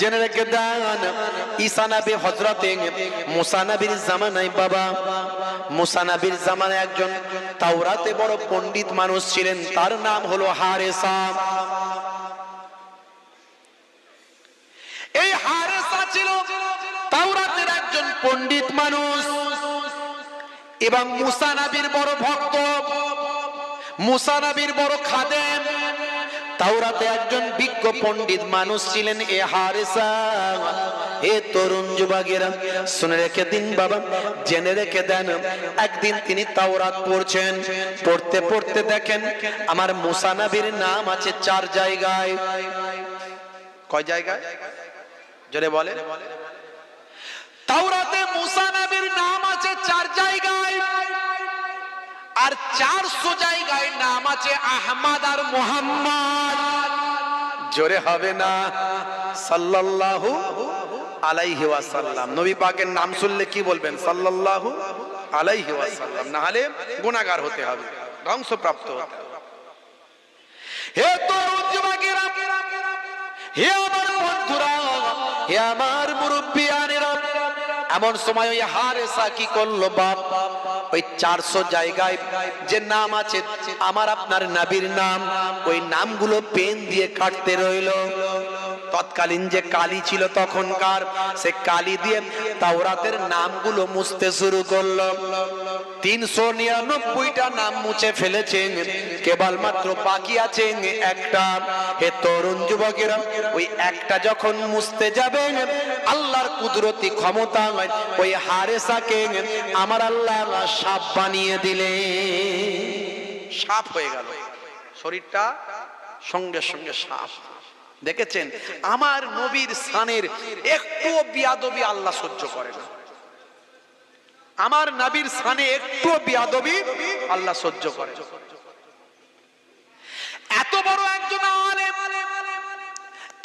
জেনে রেখে দেন। ঈসা নবী হযরতে মুসা নবীর জামানায় বাবা। মুসা নবীর জামানায় একজন তাওরাতে বড় পণ্ডিত মানুষ ছিলেন। তার নাম হলো হারেসা। এই হারেসা ছিল তাওরাতের একজন পণ্ডিত মানুষ। এবং মুসা নবীর বড় ভক্ত। মুসা নবীর বড় খাদেম। তাওরাতে একজন বিজ্ঞ পণ্ডিত মানুষ ছিলেন, এ হারেসা। এ তরুণ যুবকেরা, শুনে রেখে দিন বাবা, জেনে রেখে দেন, একদিন তিনি তাওরাত পড়ছেন। পড়তে পড়তে দেখেন, আমার মুসা নবীর নাম আছে চার জায়গায়। কয় জায়গায়? জোরে বলে তাওরাতে মুসা নবীর নাম আছে চার জায়গায় আর চারশো জায়গায় নাম আছে আহমদ আর মোহাম্মদ। জোরে হবে না। সাল্লাল্লাহু আলাইহি ওয়াসাল্লাম। নবী পাকের নাম শুনলে কি বলবেন? আলাইহি ওয়াসাল্লাম। না হলে হতে হবে, ধ্বংসপ্রাপ্ত হে তরুণ হে আমার বন্ধুরা, হে আমার এমন সময় ওই হারেসা কি করল বাপ? চারশো জায়গায় যে নাম আছে, আমার আপনার নাবির নাম, ওই নামগুলো পেন দিয়ে কাটতে রইল। তৎকালীন যে কালি ছিল তখনকার, সে কালি দিয়ে তাওরাতের নামগুলো মুছতে শুরু করল। তিনশো নিরানব্বইটা নাম মুছে ফেলেছেন। কেবলমাত্র বাকি আছে একটা। হে তরুণ যুবকেরা, ওই একটা যখন মুছতে যাবেন, আল্লাহর কুদরতি ক্ষমতা ওই হারেসাকে আমার আল্লাহ সাপ বানিয়ে দিলে সাপ হয়ে গেল। শরীরটা সঙ্গে সঙ্গে সাপ। দেখেছেন? আমার নবীর সানের একটু বিয়াদবি আল্লাহ সহ্য করে না। আমার নবীর সানে একটু বিয়াদবি আল্লাহ সহ্য করে। এত বড় একজন আলেম,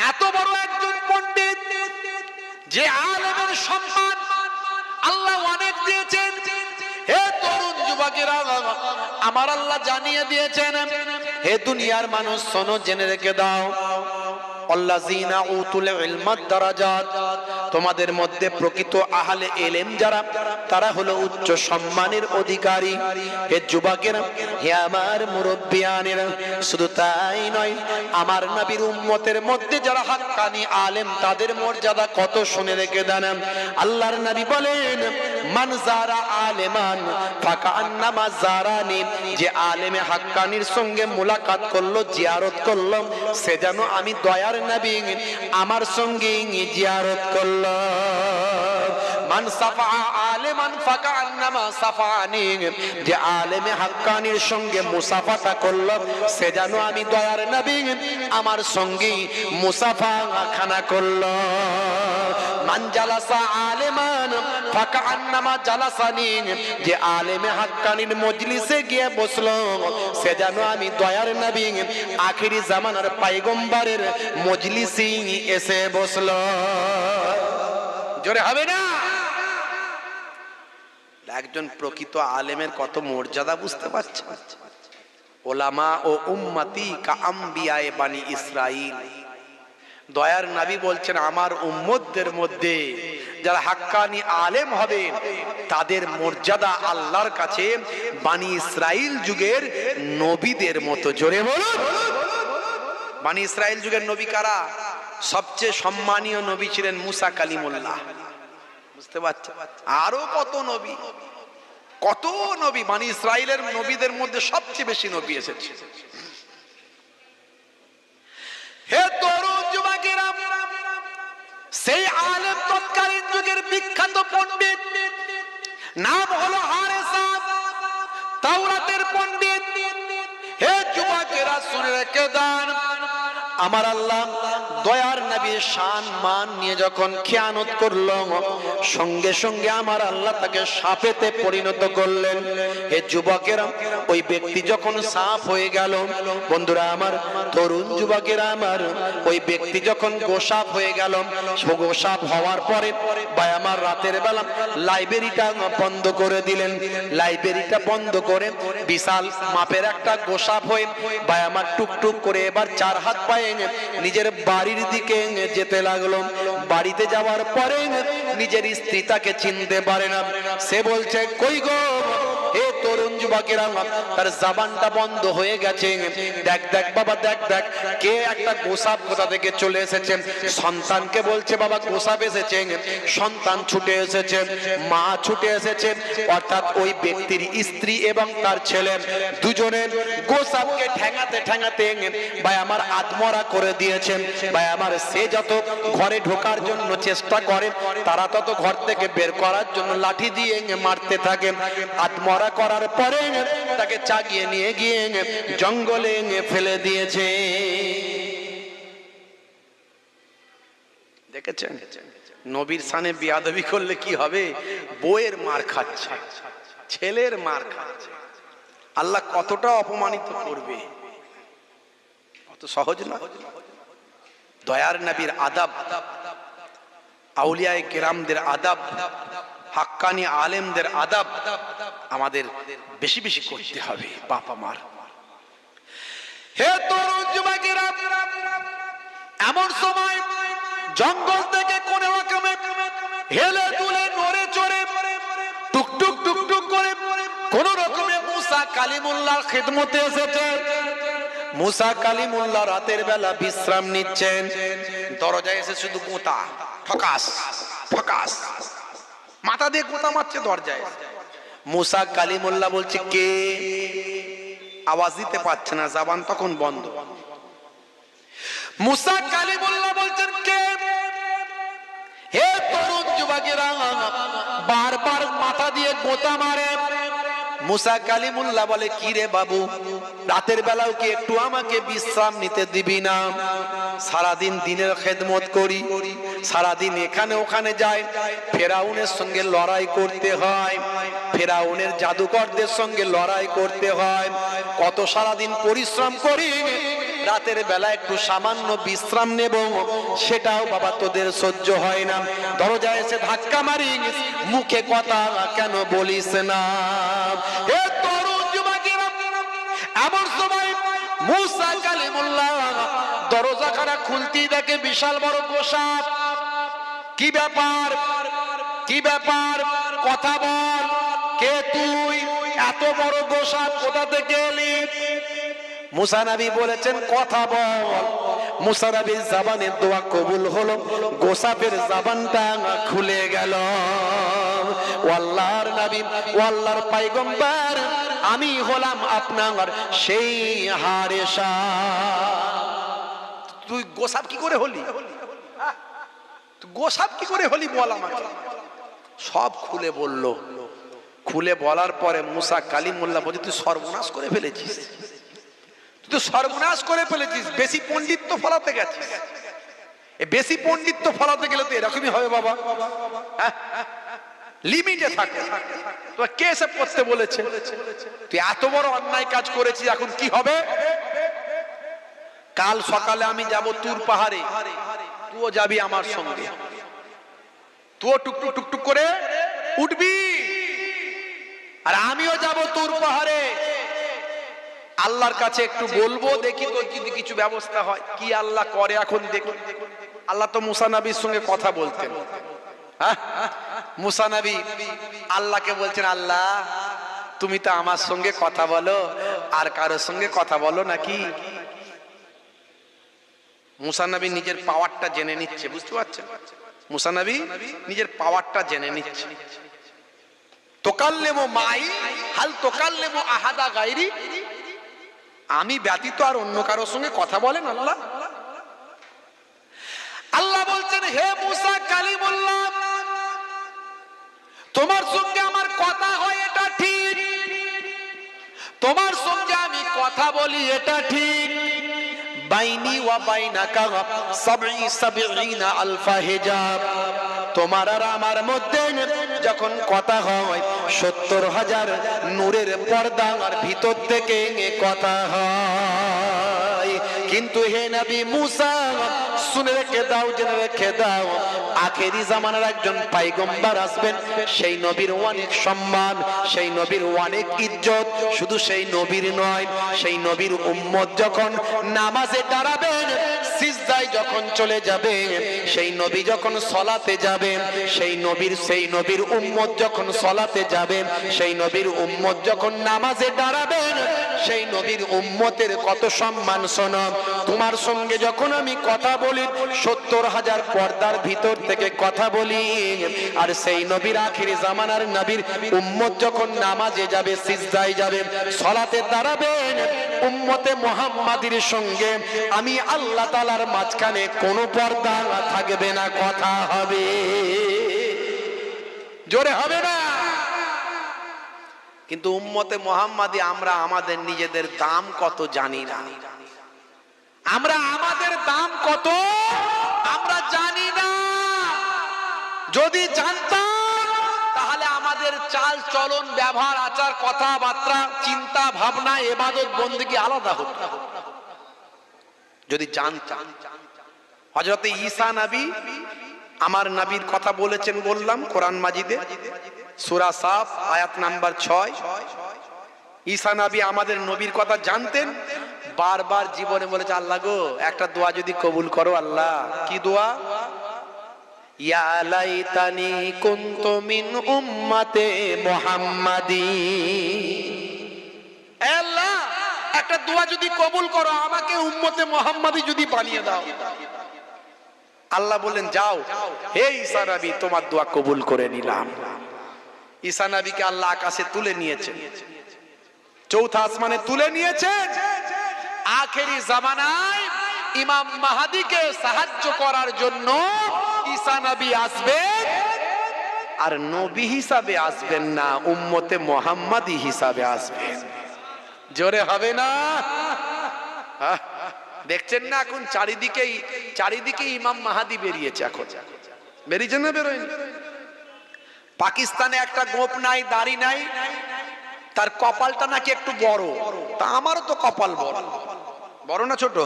এত বড় একজন পণ্ডিত, যে আলেমের সম্মান আল্লাহ অনেক দিয়েছেন। হে তরুণ যুবকেরা, আমার আল্লাহ জানিয়ে দিয়েছেন, হে দুনিয়ার মানুষ, শোনো, জেনে রেখে দাও। আল্লাযীনা উতুল ইলমাদ দারাজাত তোমাদের মধ্যে প্রকৃত আহলে এলেম যারা, তারা হলো উচ্চ সম্মানের অধিকারী। হে যুবকেরা, হে আমার মুরব্বিয়ানেরা, শুধু তাই নয়, আমার নবীর উম্মতের মধ্যে যারা হাক্কানি আলেম, তাদের মর্যাদা কত শুনে রেখে দেন। আল্লাহর নবী বলেন, মান যারা আলেমান, ফাকা আন্নামা জারানি যে আলেমে হাক্কানির সঙ্গে মুলাকাত করল, জিয়ারত করল, সে যেন আমি দয়ার নবী, আমার সঙ্গে জিয়ারত করল। মান সাফা আলেমান ফাকা আন্নামা যে আলেমে হাক্কানির সঙ্গে সে যেন আমি দয়ার আমার সঙ্গে মান জালাসা আলেমান ফাকা আন্নামা যে আলেমে মজলিসে গিয়ে বসল, সে যেন আমি দয়ার নবী, আখিরি জামানার পাইগম্বারের মজলিসে এসে বসল। জোরে হবে না। একজন প্রকৃত আলেমের কত মর্যাদা বুঝতে পারছে? ওলামা ও উম্মাতি কা আম্বিয়ায়ে বানি ইসরাইল। দয়ার নাবি বলছেন, আমার উম্মতদের মধ্যে যারা হাক্কানি আলেম হবে, তাদের মর্যাদা আল্লাহর কাছে বানি ইসরাইল যুগের নবীদের মতো। জোরে বলুন। বানি ইসরাইল যুগের নবী কারা? সবচেয়ে সম্মানীয় নবী ছিলেন মুসা কালিমুল্লাহ। বুঝতে পারছেন আরও কত নবী? কত নবী? মানে ইসরায়েলের নবীদের মধ্যে সবচেয়ে বেশি নবী এসেছে। হে তরুণ যুবকেরা, সেই আলেম তৎকালীন যুগের বিখ্যাত পণ্ডিত, নাম হলো হারেসা। তাওরাতের পণ্ডিত। হে যুবকেরা, শুনে রেখে দান। আমার আল্লাহ দয়ার নবীর শান, মান নিয়ে যখন খেয়ানত করল সঙ্গে সঙ্গে আমার আল্লাহ তাকে সাপেতে পরিণত করলেন। হে যুবকেরা ওই ব্যক্তি যখন সাপ হয়ে গেল, বন্ধুরা আমার, তরুণ যুবকেরা আমার, ওই ব্যক্তি যখন গোসাপ হয়ে গেল গোসাপ হওয়ার পরে ভাই আমার রাতের বেলা লাইব্রেরিটা বন্ধ করে দিলেন। লাইব্রেরিটা বন্ধ করে বিশাল মাপের একটা গোসাপ হয়ে ভাই আমার টুকটুক করে এবার চার হাত পায়ে নিজের বাড়ির দিকে যেতে লাগল। বাড়িতে যাওয়ার পরে নিজের স্ত্রী তাকে চিনতে পারে না। সে বলছে, কই গো? তরুণ যুবকেরা, তার জাবানটা বন্ধ হয়ে গেছে। দেখ দেখ, বাবা, দেখ দেখ, কে একটা গোসাপ কোথা থেকে চলে এসেছে? সন্তানকে বলছে, বাবা, গোসাপ এসেছে। সন্তান ছুটে এসেছে, মা ছুটে এসেছে। অর্থাৎ ওই ব্যক্তির স্ত্রী এবং তার ছেলে দুজনের গোসাপকে ঠেঙাতে ঠেঙাতে, ভাই, আমার আত্মরা করে দিয়েছেন ভাই, আমার সে যত ঘরে ঢোকার জন্য চেষ্টা করে, তারা তত ঘর থেকে বের করার জন্য লাঠি দিয়ে মারতে থাকে। আত্মরা করার পরে তাকে চাগিয়ে নিয়ে গিয়ে জঙ্গলে ফেলে দিয়েছে। দেখেছেন? নবীর সানে বিয়াদবি করলে কি হবে? বইয়ের মার খাচ্ছে, ছেলের মার খাচ্ছে। আল্লাহ কতটা অপমানিত করবে? অত সহজ না? দয়ার নবীর আদাব, আউলিয়ায় কেরামদের আদাব হাক্কানি আলেমদের আদাব আমাদের বেশি বেশি করতে হবে বাবা মার হে তরুণ এমন সময় জঙ্গল থেকে কোন রকমে হেলে দুলে নড়ে চড়ে টুকটুক টুকটুক করে কোন রকমে মুসা কালিমুল্লাহর খেদমতে এসেছে। মুসা কালিমুল্লাহ রাতের বেলা বিশ্রাম নিচ্ছেন। দরজায় এসে শুধু গোতা ঠকাস ঠকাস। মাথা দিয়ে গোতা মারছে দরজায়। মুসা কালিমুল্লাহ বলছে, কে? আওয়াজ দিতে পারছে না, জাবান তখন বন্ধ। মুসা কালিমুল্লাহ বলছেন, কে? হে তরুণ যুবকেরা, বারবার মাথা দিয়ে গোতা মারে। মুসা কালিমুল্লাহ বলে, কি রে বাবু? রাতের বেলাও কি একটু আমাকে বিশ্রাম নিতে দিবি না? সারাদিন দিনের খেদমত করি, সারাদিন এখানে ওখানে যাই। ফেরাউনের সঙ্গে লড়াই করতে হয়, ফেরাউনের জাদুকরদের সঙ্গে লড়াই করতে হয়। কত সারাদিন পরিশ্রম করি রাতের বেলা একটু সামান্য বিশ্রাম নেব। সেটাও বাবা তোদের সহ্য হয় না। দরজা এসে ধাক্কা মারি মুখে কথা কেন বলিস না। দরজাখানা খুলতেই দেখে বিশাল বড় কি ব্যাপার? কি ব্যাপার? কথা বল। কে তুই? এত বড় কোথা থেকে এলি? মুসানবী বলেছেন, কথা বল। মুসানাবির জাবানের দোয়া কবুল হলো। গোসাপের জাবানটা খুলে গেল। ওয়াল্লাহর নবী, ওয়াল্লাহর পাইগম্বর, আমি হলাম আপনার সেই হারেশা। তুই গোসাপ কি করে হলি? গোসাপ কি করে হলি বল আমাকে? সব খুলে বলল। খুলে বলার পরে মুসা কালিমুল্লাহ বলছে, তুই সর্বনাশ করে ফেলেছিস। তুই সর্বনাশ করে ফেলেছিস, বেশি পণ্ডিত্য ফলাতে গেছিস। বেশি পণ্ডিত্য ফলাতে গেলে তো এরকমই হবে বাবা? লিমিটে থাকে। তোর কে এসব করতে বলেছে? তুই এত বড় অন্যায় কাজ করেছিস, এখন কি হবে? কাল সকালে আমি যাব তুর পাহাড়ে। তুইও যাবি আমার সঙ্গে। তুইও টুকটুক টুকটুক করে উঠবি। আর আমিও যাব তুর পাহাড়ে। আল্লাহর কাছে একটু বলব, দেখি তো যদি কিছু ব্যবস্থা হয়। কি আল্লাহ করে এখন দেখি। আল্লাহ তো মুসা নবীর সঙ্গে কথা বলতেন। হ্যাঁ? মুসা নবী আল্লাহকে বলছেন, আল্লাহ, তুমি তো আমার সঙ্গে কথা বলো, আর কারোর সঙ্গে কথা বলো নাকি? মুসা নবী নিজের পাওয়ারটা জেনে নিচ্ছে, বুঝতে পারছেন? মুসা নবী নিজের পাওয়ারটা জেনে নিচ্ছে। তোকাল্লেমো মাই, হাল তোকাল্লেমো আহাদা গাইরি আমি ব্যতীত আর অন্য কারোর সঙ্গে কথা বলেন আল্লাহ? আল্লাহ বলছেন, হে মুসা কালিমুল্লাহ, তোমার সঙ্গে আমার কথা হয় এটা ঠিক। তোমার সঙ্গে আমি কথা বলি এটা ঠিক। বাইনি ওয়া বাইনাকা সাবঈ সাবঈনা আলফা হিজাব। তোমার আর আমার মধ্যে যখন কথা হয়, সত্তর হাজার নূরের পর্দা আর ভিতর থেকে কথা হয়। কিন্তু হে নবী মুসা, শুনে রেখে দাও, জেনে রেখে দাও, আখেরি জামানার একজন পাইগম্বার আসবেন, সেই নবীর অনেক সম্মান, সেই নবীর অনেক ইজ্জত, শুধু সেই নবীর নয়, সেই নবীর উম্মত যখন নামাজে দাঁড়াবেন সিজদায় যখন চলে যাবে, সেই নবী যখন সলাতে যাবে, সেই নবীর সেই নবীর উম্মত যখন সলাতে যাবে, সেই নবীর উম্মত যখন নামাজে দাঁড়াবেন সেই নবীর উম্মতের কত সম্মান শোনো। তোমার সঙ্গে যখন আমি কথা বলি, সত্তর হাজার পর্দার ভিতর থেকে কথা বলি। আর সেই নবীর আখির জামানার নবীর উম্মত যখন নামাজে যাবে, সিজদায় যাবে, সলাতে দাঁড়াবেন উম্মতে মোহাম্মাদির সঙ্গে আমি আল্লাহ তালার মাঝখানে কোনো পর্দা থাকবে না, কথা হবে। জোরে হবে না? কিন্তু উম্মতে মোহাম্মাদি আমরা আমাদের নিজেদের দাম কত জানি না। আমরা আমাদের দাম কত আমরা জানি না। যদি জানতাম, তাহলে আমাদের চাল চলন, ব্যবহার, আচার, কথাবার্তা, চিন্তা, ভাবনা, এবাদত বন্দিকে আলাদা হতো। যদি জানতাম। হজরতে ঈসা নবী আমার নবীর কথা বলেছেন বললাম কোরআন মাজিদে। সুরা সাফ, আয়াত নাম্বার ছয়। ঈসা নবী আমাদের নবীর কথা জানতেন। বারবার জীবনে বলেছে, আল্লাহ গো, একটা দোয়া যদি কবুল করো, আল্লাহ। কি দোয়া? আল্লাহ বললেন, যাও। হে ঈসা নবী, তোমার দোয়া কবুল করে নিলাম। ঈসা নবীকে আল্লাহ আকাশে তুলে নিয়েছেন চৌথা আসমানে তুলে নিয়েছেন আখেরি জামানায় ইমাম মাহাদিকে সাহায্য করার জন্য ঈসা নবী আসবেন আর নবী হিসাবে আসবেন না, উম্মতে মোহাম্মদী হিসাবে আসবেন। জোরে হবে না? দেখছেন না এখন চারিদিকেই চারিদিকে ইমাম মাহাদি বেরিয়েছে এখন। বেরিয়েছে না বেরোয়নি? পাকিস্তানে একটা গোপ নাই, দাড়ি নাই, তার কপালটা নাকি একটু বড়। তা আমারও তো কপাল বড়। বড় না ছোট?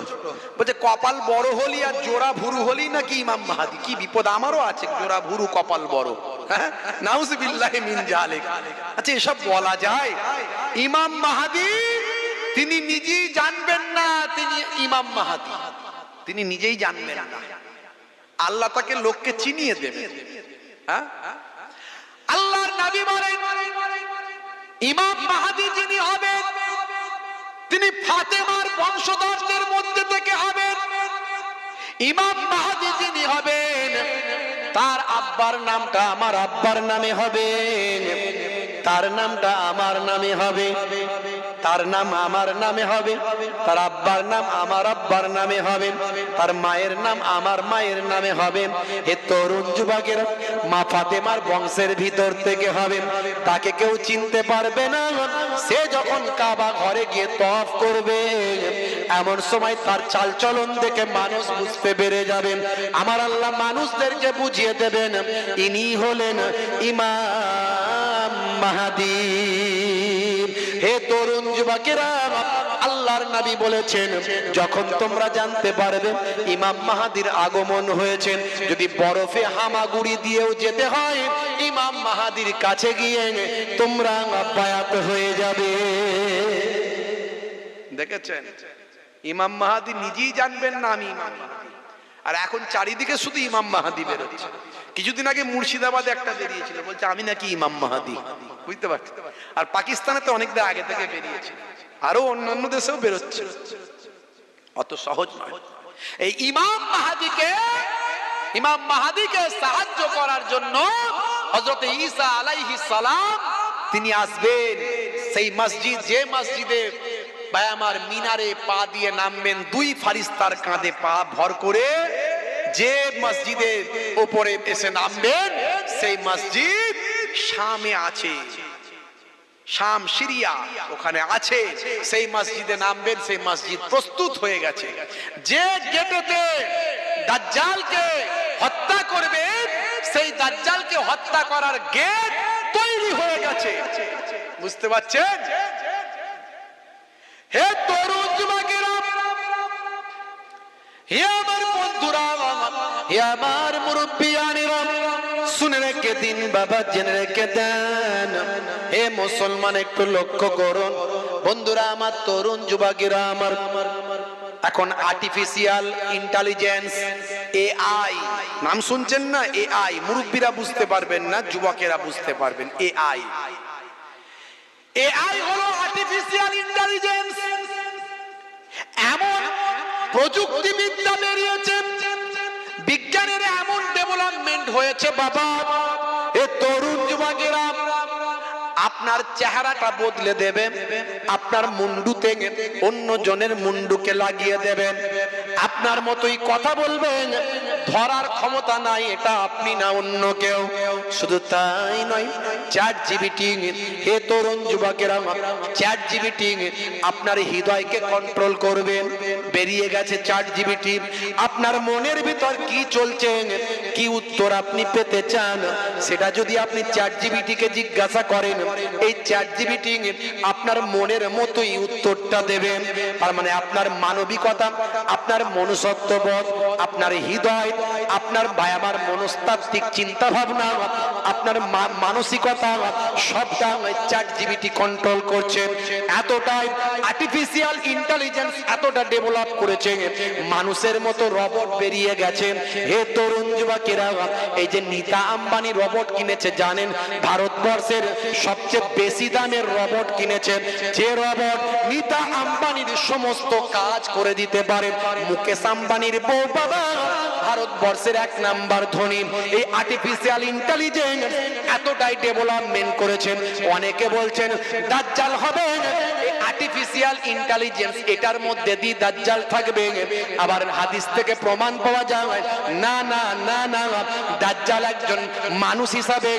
বলছে, কপাল বড় হলি আর জোড়া ভুরু হলি নাকি ইমাম মাহাদি? কি বিপদ আমারও আছে, জোড়া ভুরু, কপাল বড়। হ্যাঁ? মিন জালিক। আচ্ছা এসব বলা যায়। ইমাম মাহাদি, তিনি নিজেই জানবেন না, তিনি ইমাম মাহাদি। তিনি নিজেই জানবেন না। আল্লাহ তাকে লোককে চিনিয়ে দেবেন। হ্যাঁ? নবী বলেন, ইমাম মাহাদি যিনি হবেন, তিনি ফাতেমার বংশধরদের মধ্যে থেকে হবেন। ইমাম মাহাদি যিনি হবেন, তার আব্বার নামটা আমার আব্বার নামে হবে। তার নামটা আমার নামে হবে। তার নাম আমার নামে হবে, তার আব্বার নাম আমার আব্বার নামে হবে, তার মায়ের নাম আমার মায়ের নামে হবে। হে তরুণ যুবকের মা ফাতেমার বংশের ভিতর থেকে হবে। তাকে কেউ চিনতে পারবে না, সে যখন কাবা ঘরে গিয়ে তফ করবে, এমন সময় তার চালচলন দেখে মানুষ বুঝতে পেরে যাবেন আমার আল্লাহ মানুষদেরকে বুঝিয়ে দেবেন, ইনি হলেন ইমাম মাহাদি। তরুণ যুবকেরা আল্লাহর নবী বলেছেন, যখন তোমরা জানতে পারবে ইমাম মাহাদির আগমন হয়েছেন যদি বরফে হামাগুড়ি দিয়েও যেতে হয়, ইমাম মাহাদির কাছে গিয়ে তোমরা বায়াত হয়ে যাবে। দেখেছেন? ইমাম মাহাদি নিজেই জানবেন না আমি ইমাম মাহাদি। আর এখন চারিদিকে শুধু ইমাম মাহাদি বেরোচ্ছে। কিছুদিন আগে মুর্শিদাবাদে একটা বেরিয়েছিল, বলছে, আমি নাকি ইমাম মাহাদি। বুঝতে পারছি আর পাকিস্তানে তো অনেকদিন আগে থেকে বেরিয়েছে। আরও অন্যান্য দেশেও বেরোচ্ছে। অত সহজ এই ইমাম মাহাদিকে ইমাম মাহাদিকে সাহায্য করার জন্য হযরত ঈসা আলাইহিস সালাম তিনি আসবেন। সেই মসজিদ, যে মসজিদে ভাই আমার মিনারে পা দিয়ে নামবেন, দুই ফারিস্তার কাঁধে পা ভর করে যে মসজিদের উপরে এসে নামবেন, সেই মসজিদ শামে আছে। শাম সিরিয়া ওখানে আছে। সেই মসজিদে নামবেন, সেই মসজিদ প্রস্তুত হয়ে গেছে। যে গেটেতে দাজ্জালকে হত্যা করবে সেই দাজ্জালকে হত্যা করার গেট তৈরি হয়ে গেছে। বুঝতে পারছেন? হে তরুণ যুবকেরা, হে আমার বন্ধুরা, হে আমার মুরব্বিয়ানিরা, শুনে রেখে দিন বাবা, জেনে রেখে দেন। হে মুসলমান, একটু লক্ষ্য করুন। বন্ধুরা, আমার তরুণ যুবকেরা, আমার এখন আর্টিফিশিয়াল ইন্টেলিজেন্স এআই নাম শুনছেন না? এআই মুরব্বীরা বুঝতে পারবেন না, যুবকেরা বুঝতে পারবেন এআই এআই হলো আর্টিফিশিয়াল ইন্টেলিজেন্স এমন প্রযুক্তিবিদ্যা বেরিয়েছে, বিজ্ঞানের এমন ডেভেলপমেন্ট হয়েছে, বাবা। এ তরুণ যুবকেরা, আপনার চেহারাটা বদলে দেবে, আপনার মুন্ডুতে অন্য জনের মুন্ডুকে লাগিয়ে দেবেন আপনার মতোই কথা বলবেন। ধরার ক্ষমতা নাই, এটা আপনি না অন্য কেউ। শুধু তাই নয় চ্যাট জিবিটি হে তরুণ যুবকেরা চ্যাট জিবিটি আপনার হৃদয়কে কন্ট্রোল করবেন। বেরিয়ে গেছে চ্যাট জিবিটি আপনার মনের ভিতর কি চলছে? কি উত্তর আপনি পেতে চান? সেটা যদি আপনি চ্যাট জিবিটিকে জিজ্ঞাসা করেন, এই চার চ্যাট জিবিটি আপনার মনের মতোই উত্তরটা দেবেন। তার মানে আপনার মানবিকতা, আপনার মনুষ্যত্ববোধ, আপনার হৃদয়, আপনার ভাই মনস্তাত্ত্বিক চিন্তা ভাবনা আপনার মানসিকতা, সবটা চ্যাট জিবিটি কন্ট্রোল করছে। এতটাই আর্টিফিশিয়াল ইন্টেলিজেন্স এতটা ডেভেলপ করেছে। মানুষের মতো রবট বেরিয়ে গেছে। হে তরুণ যুবকেরা, এই যে নিতা আম্বানি রবট কিনেছে, জানেন? ভারতবর্ষের সবচেয়ে বেশি দামের রবট কিনেছে। যে রবট নিতা আম্বানির সমস্ত কাজ করে দিতে পারে, মুকেশ আম্বানির বউ বাবা ভারতবর্ষের এক নাম্বার ধনী। এই আর্টিফিশিয়াল ইন্টেলিজেন্স এতটাই ডেভেলপমেন্ট করেছেন। অনেকে বলছেন, দাজ্জাল হবে আর্টিফিশিয়াল ইন্টেলিজেন্স এটার মধ্যে দিয়ে দাজ্জাল থাকবে। আবার হাদিস থেকে প্রমাণ পাওয়া যায়, না না না না, দাজ্জাল একজন মানুষ হিসাবে,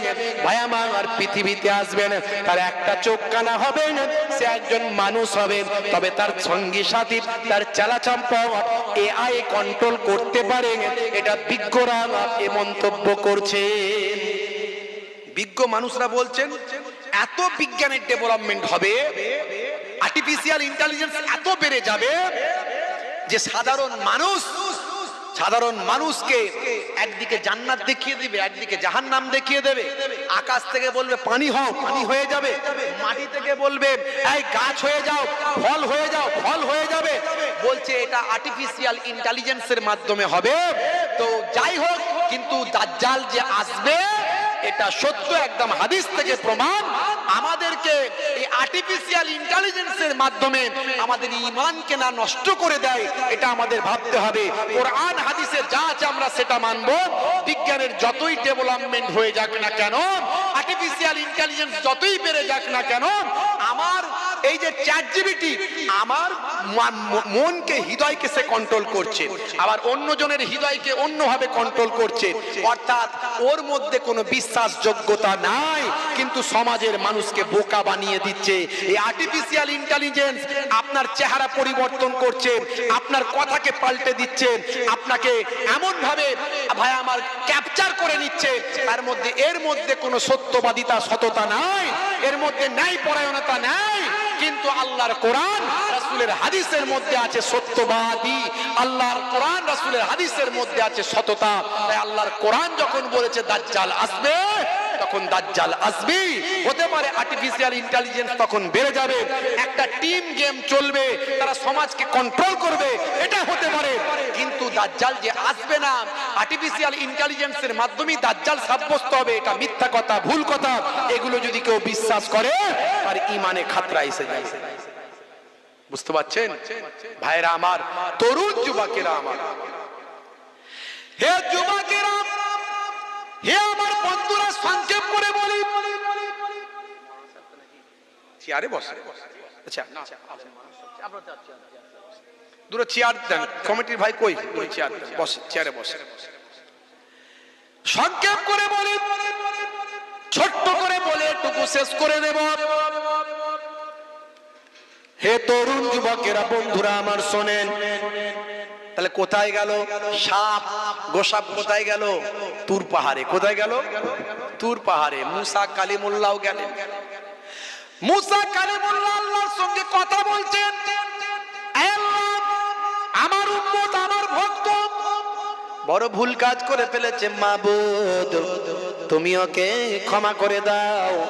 ভাই আমার পৃথিবীতে আসবেন, তার একটা চোখ কানা হবে, সে একজন মানুষ হবে, তবে তার সঙ্গী সাথী, তার চালাচম্পা এআই কন্ট্রোল করতে পারে, এটা বিজ্ঞরা এ মন্তব্য করছে। বিজ্ঞ মানুষরা বলছেন, এত বিজ্ঞানের ডেভেলপমেন্ট হবে আর্টিফিশিয়াল ইন্টেলিজেন্স এত বেড়ে যাবে যে সাধারণ মানুষ, সাধারণ মানুষকে একদিকে জান্নাত দেখিয়ে দিবে, একদিকে জাহান্নাম দেখিয়ে দেবে। আকাশ থেকে বলবে, পানি হও, পানি হয়ে যাবে। মাটি থেকে বলবে, এই গাছ হয়ে যাও, ফল হয়ে যাও, ফল হয়ে যাবে। বলছে, এটা আর্টিফিশিয়াল ইন্টেলিজেন্সের মাধ্যমে হবে। তো যাই হোক, কিন্তু দাজ্জাল যে আসবে, এটা সত্য একদম হাদিস থেকে প্রমাণ। আমাদেরকে এই আর্টিফিশিয়াল ইন্টেলিজেন্সের মাধ্যমে আমাদের ইমানকে না নষ্ট করে দেয়, এটা আমাদের ভাবতে হবে। কোরআন, হাদিসে যা আছে আমরা সেটা মানব। বিজ্ঞানের যতই ডেভেলপমেন্ট হয়ে যাক না কেন আর্টিফিশিয়াল ইন্টেলিজেন্স যতই বেড়ে যাক না কেন, আমার এই যে চ্যাট জিবিটি আমার মনকে, হৃদয়কে সে কন্ট্রোল করছে। আবার অন্যজনের হৃদয়কে অন্যভাবে কন্ট্রোল করছে। অর্থাৎ ওর মধ্যে কোনো বিশ্বাসযোগ্যতা নাই, কিন্তু সমাজের মানুষকে বোকা বানিয়ে দিচ্ছে। এই আর্টিফিশিয়াল ইন্টেলিজেন্স আপনার চেহারা পরিবর্তন করছে, আপনার কথাকে পাল্টে দিচ্ছে, আপনাকে এমনভাবে, ভাই, আমার ক্যাপচার করে নিচ্ছে। তার মধ্যে, এর মধ্যে কোনো সত্যবাদিতা, সততা নাই, এর মধ্যে ন্যায় পরায়ণতা নাই কিন্তু আল্লাহর কোরআন রাসুলের হাদিসের মধ্যে আছে সত্যবাদী। আল্লাহর কোরআন রাসুলের হাদিসের মধ্যে আছে সততা। তাই আল্লাহর কোরআন যখন বলেছে, দাজ্জাল আসবে তখন দাজ্জাল আসবে। হতে পারে আর্টিফিশিয়াল ইন্টেলিজেন্স তখন বেড়ে যাবে। একটা টিম গেম চলবে, তারা সমাজকে কন্ট্রোল করবে, এটা হতে পারে। কিন্তু দাজ্জাল যে আসবে না আর্টিফিশিয়াল ইন্টেলিজেন্সের মাধ্যমেই দাজ্জাল সাব্যস্ত হবে, এটা মিথ্যা কথা, ভুল কথা। এগুলো যদি কেউ বিশ্বাস করে আর ইমানে খাতরা এসে যায়। বুঝতে পারছেন? ভাইরা আমার, তরুণ যুবকেরা আমার। হে যুবকেরা চেয়ারে বসে। আচ্ছা। দুটো চেয়ার দেন। কমিটির ভাই কই? দুটো চেয়ার দেন। বসে চেয়ারে বসে। সংক্ষেপ করে বলি ছোট্ট করে বলে এটুকু শেষ করে দেব। হে তরুণ যুবকেরা বন্ধুরা আমার শোনেন। তাহলে কোথায় গেল? সাপ গোসাপ কোথায় গেল? তুর পাহাড়ে। কোথায় গেল? তুর পাহাড়ে। মুসা কালিমুল্লাও গেলেন। মুসা কালিমুল্লাহ আল্লাহর সঙ্গে কথা বলছেন। আমার উম্মত, আমার ভক্ত। বড় ভুল কাজ করে ফেলেছে মাবুদ। তুমি ওকে ক্ষমা করে দাও।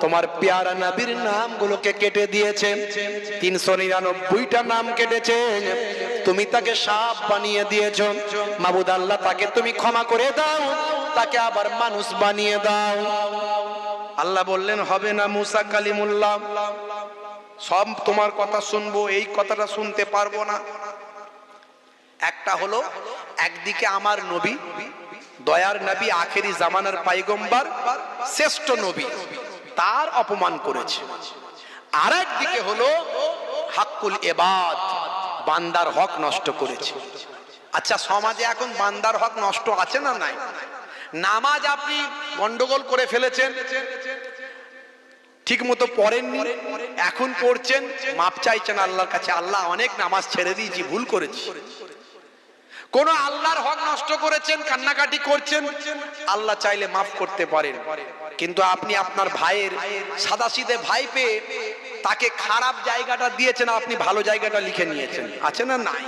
তোমার পেয়ারা নাবির নামগুলোকে কেটে দিয়েছে। তিনশো নিরানব্বইটা নাম কেটেছে। তুমি তাকে সাপ বানিয়ে দিয়েছ। মাবুদ আল্লাহ তাকে তুমি ক্ষমা করে দাও। তাকে আবার মানুষ বানিয়ে দাও। আল্লাহ বললেন, হবে না মুসা কালিমুল্লাহ। সব তোমার কথা শুনব, এই কথাটা শুনতে পারব না। একটা হলো, একদিকে আমার নবী, দয়ার নবী, আখেরি জামানার পাইগম্বার, শ্রেষ্ঠ নবী। তার অপমান করেছে। আর একদিকে হলো, হাক্কুল এবাদ, বান্দার হক নষ্ট করেছে। আচ্ছা সমাজে এখন বান্দার হক নষ্ট আছে না নাই? নামাজ আপনি গন্ডগোল করে ফেলেছেন। ঠিক মতো পড়েননি। এখন পড়ছেন। মাপ চাইছেন আল্লাহর কাছে, আল্লাহ অনেক নামাজ ছেড়ে দিয়েছি, ভুল করেছি। কোন আল্লাহর হক নষ্ট করেছেন, কান্নাকাটি করছেন, আল্লাহ চাইলে মাফ করতে পারেন। কিন্তু আপনি আপনার ভাইয়ের সাদাসিদে ভাই পেয়ে তাকে খারাপ জায়গাটা দিয়েছেন, আপনি ভালো জায়গাটা লিখে নিয়েছেন। আছে না নাই?